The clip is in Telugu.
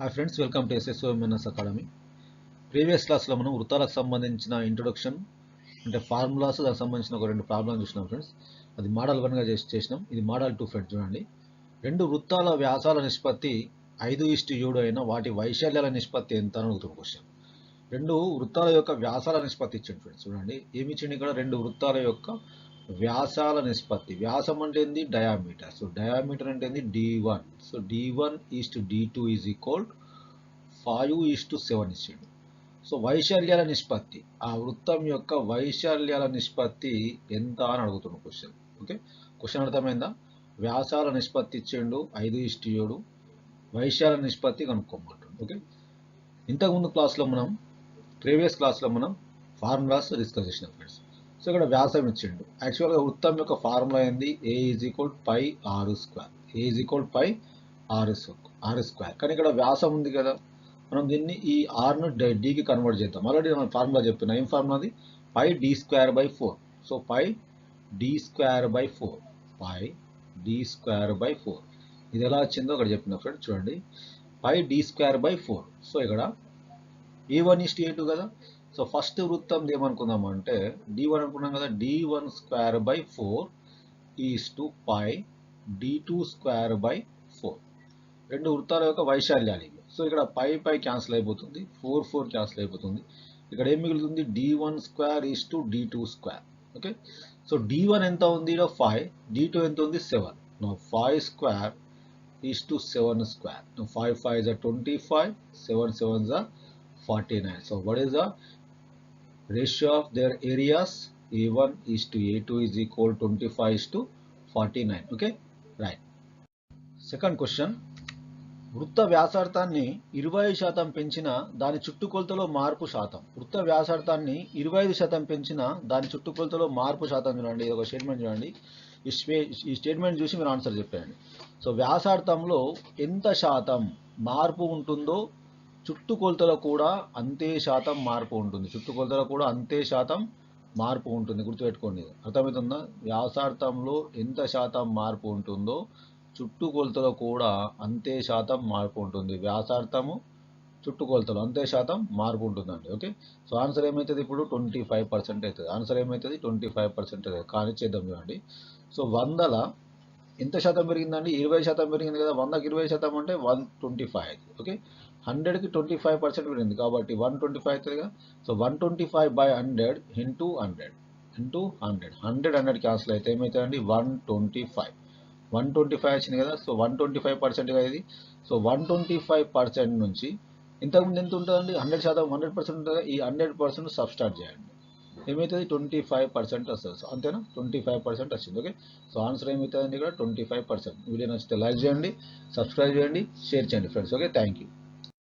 Hi friends welcome to SSOMNS academy previous క్లాస్లో మనం వృత్తాలకు సంబంధించిన ఇంట్రొడక్షన్ అంటే ఫార్ములాస్ దానికి సంబంధించిన ఒక రెండు ప్రాబ్లమ్స్ చూసినాం ఫ్రెండ్స్ అది మోడల్ వన్గా చేసి చేసినాం. ఇది మోడల్ టూ ఫ్రెండ్స్ చూడండి. రెండు వృత్తాల వ్యాసాల నిష్పత్తి ఐదు ఇష్టు ఏడు అయిన వాటి వైశాల్యాల నిష్పత్తి ఎంత అని అడుగుతున్న క్వశ్చన్ రెండు వృత్తాల యొక్క వ్యాసాల నిష్పత్తి ఇచ్చింది ఫ్రెండ్స్ చూడండి. ఏమి ఇచ్చింది ఇక్కడ? రెండు వృత్తాల యొక్క వ్యాసాల నిష్పత్తి. వ్యాసం అంటే ఏంది? డయామీటర్ సో డయామీటర్ అంటే ఏంది? D one so D one is to D two is equal five is to seven ఇచ్చిండు సో వైశాల్యాల నిష్పత్తి ఆ వృత్తం యొక్క వైశాల్యాల నిష్పత్తి ఎంత అని అడుగుతున్న క్వశ్చన్ ఓకే క్వశ్చన్ అర్థమైందా? వ్యాసాల నిష్పత్తి ఇచ్చిండు ఐదు ఇష్టు ఏడు. వైశాల నిష్పత్తి కనుక్కోమంటుండు ఓకే ఇంతకుముందు క్లాస్లో మనం ప్రీవియస్ క్లాస్లో మనం ఫార్ములాస్ డిస్కస్ చేసినాం ఫ్రెండ్స్ సో ఇక్కడ వ్యాసం ఇచ్చిండు యాక్చువల్గా వృత్తం యొక్క ఫార్ములా ఏంది? ఏ ఈజ్ ఈక్వల్ పై ఆరు square A is equal pi ఆరు ఆరు స్క్వేర్ కానీ ఇక్కడ వ్యాసం ఉంది కదా. మనం దీన్ని ఈ ఆర్ను డీకి కన్వర్ట్ చేద్దాం. ఆల్రెడీ మనం ఫార్ములా చెప్పిన ఏం ఫార్ములా అది? Pi D square by four so pi D square by four pi D square by four ఇది ఎలా వచ్చిందో అక్కడ చెప్పిన ఫ్రెండ్ చూడండి. Pi D square by four so ఇక్కడ A one is to A two కదా? సో ఫస్ట్ వృత్తం ఏమనుకుందాం అంటే డి వన్ అనుకున్నాం కదా? D one square by four is to pi D two square by four రెండు వృత్తాల యొక్క వైశాల్యాలు ఇవి. సో ఇక్కడ పై పై క్యాన్సిల్ అయిపోతుంది. ఫోర్ ఫోర్ క్యాన్సిల్ అయిపోతుంది. ఇక్కడ ఏం మిగులుతుంది? D one square is to D two square okay so D one ఎంత ఉంది? ఇక్కడ ఫైవ్ డి టూ ఎంత ఉంది? Seven no five square is to seven square no five five is twenty five seven seven is forty nine so what is the ratio of their areas? A1 is to a2 is equal 25 is to 49 okay? Right. Second question. వృత్త వ్యాసార్థాన్ని ఇరవై శాతం పెంచిన దాని చుట్టుకొలతలో మార్పు శాతం. వృత్త వ్యాసార్థాన్ని ఇరవై ఐదు శాతం పెంచిన దాని చుట్టుకొలతలో మార్పు శాతం చూడండి. ఇది ఒక స్టేట్మెంట్ చూడండి. ఈ స్టే ఈ స్టేట్మెంట్ చూసి మీరు ఆన్సర్ చెప్పేయండి. సో వ్యాసార్థంలో ఎంత శాతం మార్పు ఉంటుందో చుట్టుకొలతలో కూడా అంతే శాతం మార్పు ఉంటుంది. చుట్టుకొలతలో కూడా అంతే శాతం మార్పు ఉంటుంది. గుర్తుపెట్టుకోండి. అర్థమవుతుందా? వ్యాసార్థంలో ఎంత శాతం మార్పు ఉంటుందో చుట్టుకొలతలో కూడా అంతే శాతం మార్పు ఉంటుంది. వ్యాసార్థము చుట్టుకొలతలు అంతే శాతం మార్పు ఉంటుందండి. ఓకే? సో ఆన్సర్ ఏమవుతుంది ఇప్పుడు? ట్వంటీ ఫైవ్ పర్సెంట్ అవుతుంది ఆన్సర్ ఏమవుతుంది ట్వంటీ ఫైవ్ పర్సెంట్ అవుతుంది కానీ చేద్దాం చూడండి. సో వందల ఎంత శాతం పెరిగిందండి? ఇరవై శాతం పెరిగింది కదా. వందకి ఇరవై శాతం అంటే వన్ ట్వంటీ ఫైవ్. ఓకే? హండ్రెడ్కి ట్వంటీ ఫైవ్ పర్సెంట్ పెరిగింది కాబట్టి వన్ ట్వంటీ ఫైవ్ అవుతుంది కదా. So one twenty five by hundred into hundred. Into hundred. Hundred hundred cancel అయితే ఏమవుతుందండి one twenty five. One twenty five వచ్చింది కదా so one twenty five percent ఇది. So one twenty five percent నుంచి ఇంతకుముందు ఎంత ఉంటుందండి? హండ్రెడ్ శాతం హండ్రెడ్ పర్సెంట్ ఉంటుంది? ఈ హండ్రెడ్ పర్సెంట్ సబ్స్టార్ట్ చేయండి. ఏమవుతుంది ట్వంటీ ఫైవ్ పర్సెంట్ వస్తుంది. సో అంతేనా? ట్వంటీ ఫైవ్ పర్సెంట్ వచ్చింది. ఓకే? సో ఆన్సర్ ఏమవుతుందండి ఇక్కడ? Twenty five percent. వీడియో నచ్చితే లైక్ చేయండి సబ్స్క్రైబ్ చేయండి షేర్ చేయండి ఫ్రెండ్స్. ఓకే? Thank you